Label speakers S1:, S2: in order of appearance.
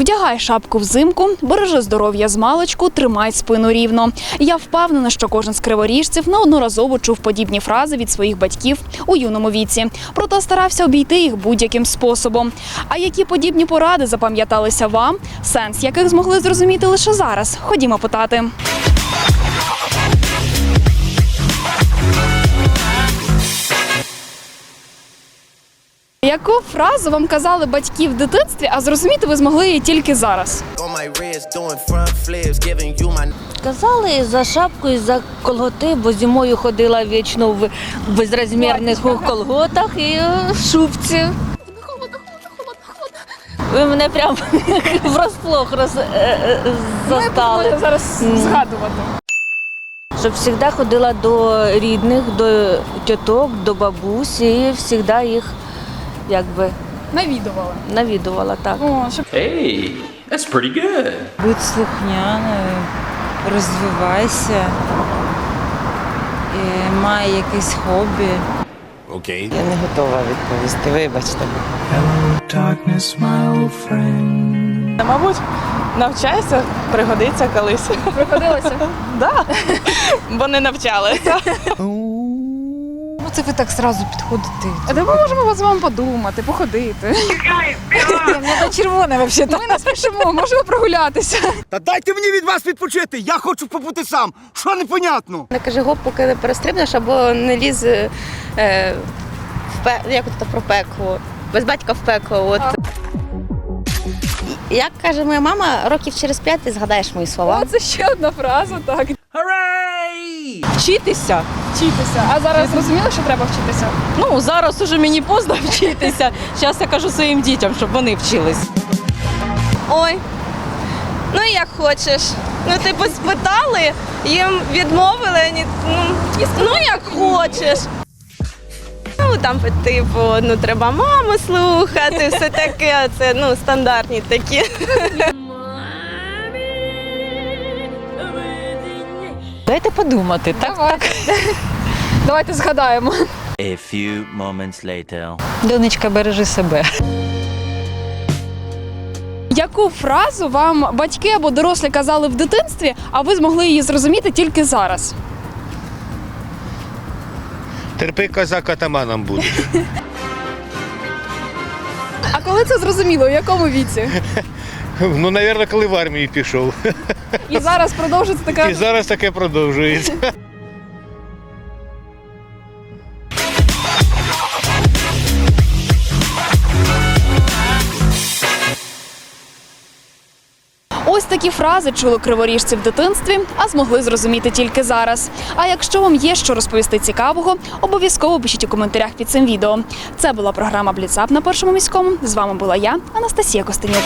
S1: Вдягай шапку взимку, бережи здоров'я з маличку, тримай спину рівно. Я впевнена, що кожен з криворіжців неодноразово чув подібні фрази від своїх батьків у юному віці. Проте старався обійти їх будь-яким способом. А які подібні поради запам'яталися вам, сенс яких змогли зрозуміти лише зараз? Ходімо питати. Яку фразу вам казали батьки в дитинстві, а зрозуміти ви змогли її тільки зараз?
S2: Казали за шапку і за колготи, бо зимою ходила вічно в безрозмірних колготах і е, в шубці. Ви мене прям врозплох роз, е, е, застали.
S1: зараз згадувати.
S2: Щоб завжди ходила до рідних, до тіток, до бабусь і завжди їх якби
S1: Навідували.
S2: навідувала так.
S1: О, щоб
S3: Hey, that's pretty good.
S4: Будь слухняною, розвивайся, і май якесь хобі.
S5: Okay.
S6: Я не готова відповісти, вибачте.
S7: Мабуть, навчайся, пригодиться колись.
S1: приходилося.
S7: Да. Бо не навчалися.
S4: Це ви так зразу підходите.
S1: А де ми можемо з вами подумати, походити?
S4: Вона червона взагалі.
S1: Ми не спішимо, можемо прогулятися.
S8: Та дайте мені від вас відпочити, я хочу побути сам. Що непонятно?
S9: Не каже гоп, поки не перестрибнеш, або не ліз е, в пе... як то про пекло. Без батька в пекло. От. Як каже моя мама, років через п'ять ти згадаєш мої слова.
S1: О, це ще одна фраза, так.
S7: Вчитися.
S1: Вчитися. А зараз зрозуміли, що треба вчитися?
S7: Ну, зараз уже мені поздно вчитися. Зараз я кажу своїм дітям, щоб вони вчились.
S9: Ой, ну як хочеш. Ну, типу, спитали, їм відмовили, ні, ну, ну як хочеш. Ну, там, типу, ну треба маму слухати, все таке, це ну, стандартні такі.
S4: Дайте подумати, так?
S1: Давайте. Давайте згадаємо.
S10: A few moments later.
S4: Донечка, бережи себе.
S1: Яку фразу вам батьки або дорослі казали в дитинстві, а ви змогли її зрозуміти тільки зараз?
S11: Терпи козак атаманом буде.
S1: А коли це зрозуміло, у якому віці?
S11: Ну, навірно, коли в армії пішов.
S1: І зараз продовжується така.
S11: І зараз таке продовжується.
S1: Ось такі фрази чули криворіжці в дитинстві, а змогли зрозуміти тільки зараз. А якщо вам є що розповісти цікавого, обов'язково пишіть у коментарях під цим відео. Це була програма Бліцап на першому міському. З вами була я, Анастасія Костенюк.